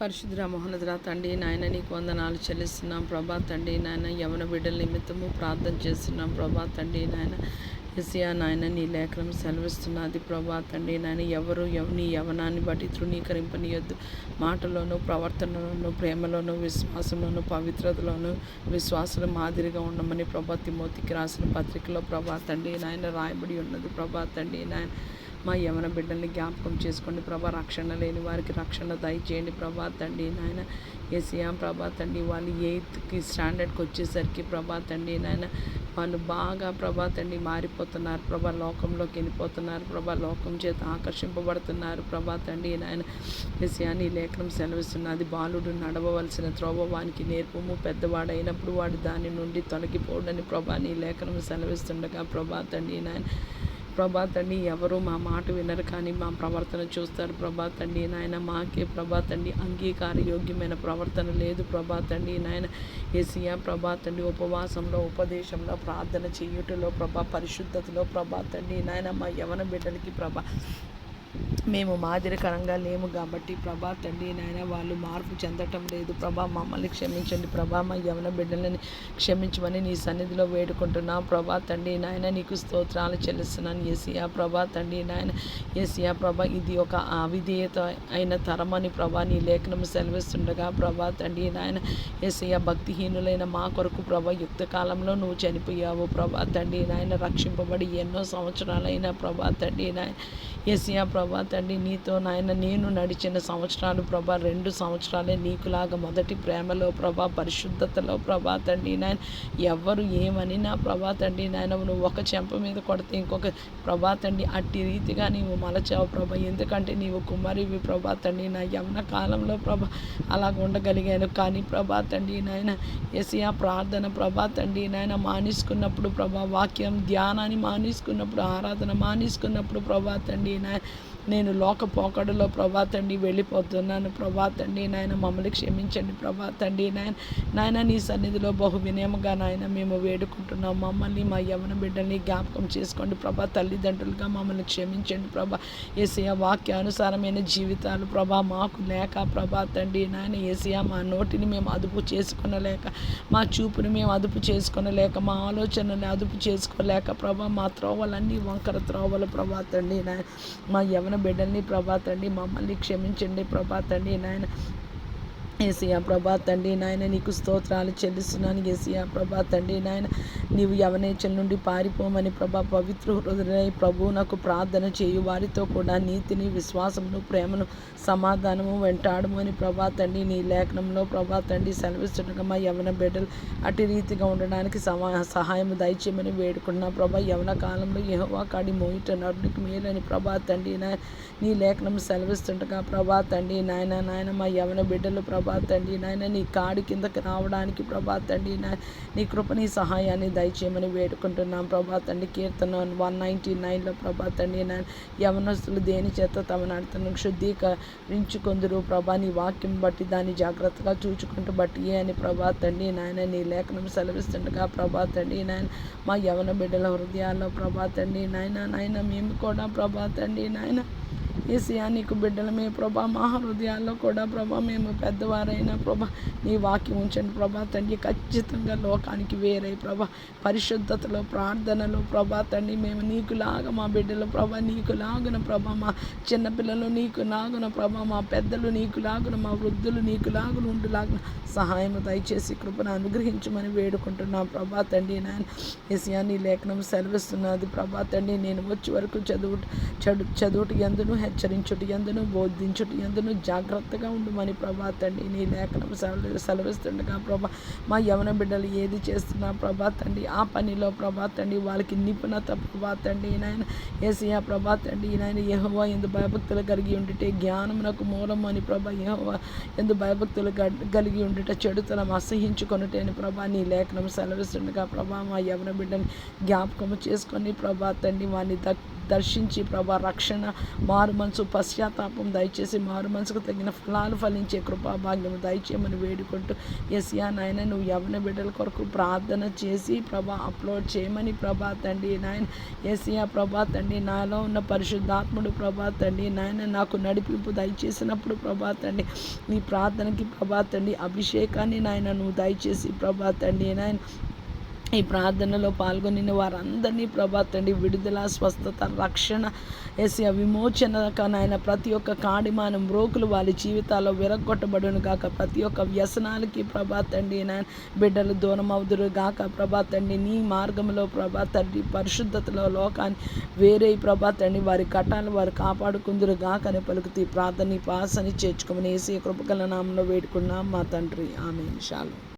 పరిశుద్ర మోహనద్రా తండ్రి నాయన నీకు వందనాలు చెల్లిస్తున్నాం. ప్రభా తండ్రి నాయన యవన బిడ్డల నిమిత్తము ప్రార్థన చేస్తున్నాం. ప్రభా తండ్రి నాయన ఎసియా నాయన నీ లేఖనం సెలవిస్తున్నది. ప్రభా తండ్రి నాయన ఎవరు నీ యవనాన్ని బట్టి తృణీకరింపనీయొద్దు. మాటలోను ప్రవర్తనలోను ప్రేమలోను విశ్వాసంలోను పవిత్రతలోను విశ్వాసుల మాదిరిగా ఉండమని ప్రభా తిమోతికి రాసిన పత్రికలో ప్రభా తండ్రి నాయన రాయబడి ఉన్నది. ప్రభా తండ్రి నాయన మా యవన బిడ్డల్ని జ్ఞాపకం చేసుకోండి. ప్రభా రక్షణ లేని వారికి రక్షణ దయచేయండి. ప్రభా తండ్రి నాయన ఏసియా ప్రభా తండ్రి వాళ్ళు ఎయిత్కి స్టాండర్డ్కి వచ్చేసరికి ప్రభా తండ్రి నాయన వాళ్ళు బాగా ప్రభా తండ్రి మారిపోతున్నారు. ప్రభా లోకంలోకి వెళ్ళిపోతున్నారు. ప్రభా లోకం చేత ఆకర్షింపబడుతున్నారు. ప్రభా తండ్రి నాయన ఏసియా లేఖనం సెలవిస్తున్నది. బాలుడు నడవవలసిన త్రోవ వానికి నేర్పము. పెద్దవాడైనప్పుడు వాడు దాని నుండి తొలగిపోడని ప్రభా నీ లేఖనం సెలవిస్తుండగా ప్రభా తండ్రి నాయన ప్రభా తండ్రి ఎవరు మా మాట వినరు కానీ మా ప్రవర్తన చూస్తారు. ప్రభా తండ్రి నాయన మాకే ప్రభా తండ్రి అంగీకార యోగ్యమైన ప్రవర్తన లేదు. ప్రభా తండ్రి నాయన ఏసియా ప్రభా తండ్రి ఉపవాసంలో ఉపదేశంలో ప్రార్థన చేయుటలో ప్రభా పరిశుద్ధతలో ప్రభా తండ్రి నాయన మా యవన బిడ్డలకి ప్రభా మేము మాదిరికరంగా లేము కాబట్టి ప్రభా తండ్రి నాయన వాళ్ళు మార్పు చెందటం లేదు. ప్రభా మమ్మల్ని క్షమించండి. ప్రభా మా యవన బిడ్డలని క్షమించమని నీ సన్నిధిలో వేడుకుంటున్నాం. ప్రభా తండ్రి నాయన నీకు స్తోత్రాలు చెల్లిస్తున్నాను ఏసియా ప్రభా తండ్రి నాయన ఏసియా ప్రభా ఇది ఒక అవిధేయత అయిన తరమని ప్రభా నీ లేఖనం సెలవిస్తుండగా ప్రభా తండ్రి నాయన ఏసియా భక్తిహీనులైన మా కొరకు ప్రభా యుక్త కాలంలో నువ్వు చనిపోయావు. ప్రభా తండ్రి నాయన రక్షింపబడి ఎన్నో సంవత్సరాలైన ప్రభా తండ్రి నాయన ఏసియా ప్రభా తండ్రి నీతో నాయన నేను నడిచిన సంవత్సరాలు ప్రభా రెండు సంవత్సరాలే నీకులాగా మొదటి ప్రేమలో ప్రభా పరిశుద్ధతలో ప్రభా తండ్రి నాయన. ఎవరు ఏమనినా ప్రభా తండ్రి నాయన నువ్వు ఒక చెంప మీద కొడితే ఇంకొక ప్రభా తండ్రి అట్టి రీతిగా నీవు మలచావు ప్రభా. ఎందుకంటే నీవు కుమారివి ప్రభా తండ్రి నా యవన కాలంలో ప్రభా అలాగ ఉండగలిగాను. కానీ ప్రభా తండ్రి నాయన ఎసియా ప్రార్థన ప్రభా తండ్రి నాయన మానేసుకున్నప్పుడు ప్రభా వాక్యం ధ్యానాన్ని మానేసుకున్నప్పుడు ఆరాధన మానేసుకున్నప్పుడు ప్రభా తండ్రి నాయన నేను లోక పోకడలో ప్రభా తండ్రి వెళ్ళిపోతున్నాను. ప్రభా తండ్రి నాయన మమ్మల్ని క్షమించండి. ప్రభా తండ్రి నాయన నాయన నీ సన్నిధిలో బహు వినయముగా నాయన మేము వేడుకుంటున్నాం. మమ్మల్ని మా యవన బిడ్డల్ని జ్ఞాపకం చేసుకోండి. ప్రభా తల్లిదండ్రులుగా మమ్మల్ని క్షమించండి. ప్రభా ఏసీఆ వాక్యానుసారమైన జీవితాలు ప్రభా మాకు లేక ప్రభా తండ్రి నాయన ఏసీఆ మా నోటిని మేము అదుపు చేసుకునలేక మా చూపుని మేము అదుపు చేసుకునలేక మా ఆలోచనని అదుపు చేసుకోలేక ప్రభా మా త్రోవలన్నీ వంకర త్రోవలు ప్రభా తండ్రి నాయన మా యవన బిడ్డల్ని ప్రభా తండ్రి మమ్మల్ని క్షమించండి ప్రభా తండ్రి నాయన. ఏసియా ప్రభా తండ్రి నాయన నీకు స్తోత్రాలు చెల్లిస్తున్నాను ఏసియా ప్రభా తండ్రి నాయన. నీవు యవనేచల నుండి పారిపోమని ప్రభా పవిత్ర హృదయ ప్రభు నాకు ప్రార్థన చేయు. వారితో కూడా నీతిని విశ్వాసమును ప్రేమను సమాధానము వెంటాడమని ప్రభా తండ్రి నీ లేఖనంలో ప్రభా తండ్రి సెలవిస్తుండగా మా యవన బిడ్డలు అటు రీతిగా ఉండడానికి సమా సహాయం దయచేయమని వేడుకున్నా ప్రభా. యవన కాలంలో యహోవా కాడి మోయిట నడునికి మేలని ప్రభా తండ్రి నాయన. నీ లేఖనం సెలవిస్తుండగా ప్రభా తండ్రి నాయన నాయన మా యవన బిడ్డలు ప్రభా తండ్రి నాయన నీ కాడి కిందకి రావడానికి ప్రభా తండ్రి నా నీ కృప నీ సహాయాన్ని దయచేయమని వేడుకుంటున్నాం ప్రభా తండ్రి కీర్తన వన్ నైంటీ నైన్లో ప్రభా తండ్రి నాయన యవనస్తులు దేని చేత తమ నడతను శుద్ధీకరించుకుందరు ప్రభా నీ వాక్యం బట్టి దాన్ని జాగ్రత్తగా చూచుకుంటూ బట్టి ఏ అని ప్రభా తండ్రి నాయన నీ లేఖనం సెలవిస్తుండగా ప్రభా తండ్రి నాయన మా యవన బిడ్డల హృదయాల్లో ప్రభా తండ్రి నాయన నాయన మేము కూడా ప్రభా తండ్రి నాయన ఏసియా నీకు బిడ్డలమే ప్రభా మా హృదయాల్లో కూడా ప్రభా మేము పెద్దవారైనా ప్రభా నీ వాక్యం ఉంచండి ప్రభా తండ్రి ఖచ్చితంగా లోకానికి వేరే ప్రభా పరిశుద్ధతలో ప్రార్థనలో ప్రభా తండ్రి మేము నీకులాగా మా బిడ్డలు ప్రభా నీకులాగున ప్రభా మా చిన్నపిల్లలు నీకు లాగున ప్రభా మా పెద్దలు నీకులాగున మా వృద్ధులు నీకులాగున ఉండులాగున సహాయం దయచేసి కృపను అనుగ్రహించమని వేడుకుంటున్నాం ప్రభా తండ్రి నాయన. ఏసియా నీ లేఖనం సెలవిస్తున్నది ప్రభా తండ్రి నేను వచ్చే వరకు చదువు చదు చదువుటి ఎందును హెచ్చరించుటి ఎందును బోధించుటి ఎందును జాగ్రత్తగా ఉండమని ప్రభా తండ్రి. నీ లేఖనం సెలవిస్తుండగా ప్రభా మా యవన బిడ్డలు ఏది చేస్తున్నా ప్రభా తండ్రి ఆ పనిలో ప్రభా తండ్రి వాళ్ళకి నిపుణత ప్రభా తండ్రి. నాయన ఏసియా ప్రభా తండ్రి నాయన యెహోవా ఎందు భయభక్తులు కలిగి ఉండితే జ్ఞానమునకు మూలం అని ప్రభా యెహోవా ఎందు భయభక్తులు కలిగి ఉండుట చెడుతనం అని ప్రభా. నీ లేఖనం సెలవిస్తుండగా ప్రభా మా యవన బిడ్డని జ్ఞాపకము చేసుకొని ప్రభా తండ్రి వారిని దక్ దర్శించి ప్రభా రక్షణ మారు మనసు పశ్చాత్తాపం దయచేసి మారు మనసుకు తగిన ఫలాలు ఫలించే కృపా భాగ్యం దయచేయమని వేడుకుంటూ ఎస్యా నాయన నువ్వు యవన బిడ్డల కొరకు ప్రార్థన చేసి ప్రభా అప్లోడ్ చేయమని ప్రభా తండ్రి నాయన ఎస్యా ప్రభా తండ్రి నాలో ఉన్న పరిశుద్ధాత్ముడు ప్రభా తండ్రి నాయన నాకు నడిపింపు దయచేసినప్పుడు ప్రభా తండ్రి నీ ప్రార్థనకి ప్రభా తండ్రి అభిషేకాన్ని నాయన నువ్వు దయచేసి ప్రభా తండ్రి నాయన ఈ ప్రార్థనలో పాల్గొని వారందరినీ ప్రభా తండ్రి విడుదల స్వస్థత రక్షణ ఎసి విమోచన నాయన ప్రతి ఒక్క కాడిమానం బ్రోకులు వారి జీవితాల్లో విరగొట్టబడును గాక. ప్రతి ఒక్క వ్యసనాలకి ప్రభా తండ్రి నాయన బిడ్డలు దూరం అవుదురు గాక. ప్రభా తండ్రి నీ మార్గంలో ప్రభా తండ్రి పరిశుద్ధతలో లోకాన్ని వేరే ప్రభా తండ్రి వారి కట్టాలు వారు కాపాడుకుందురు గాకని పలుకుతూ ప్రార్థన పాసని చేర్చుకోమని ఏసీ కృపకల నామంలో వేడుకున్నాం మా తండ్రి. ఆమె విషయాలు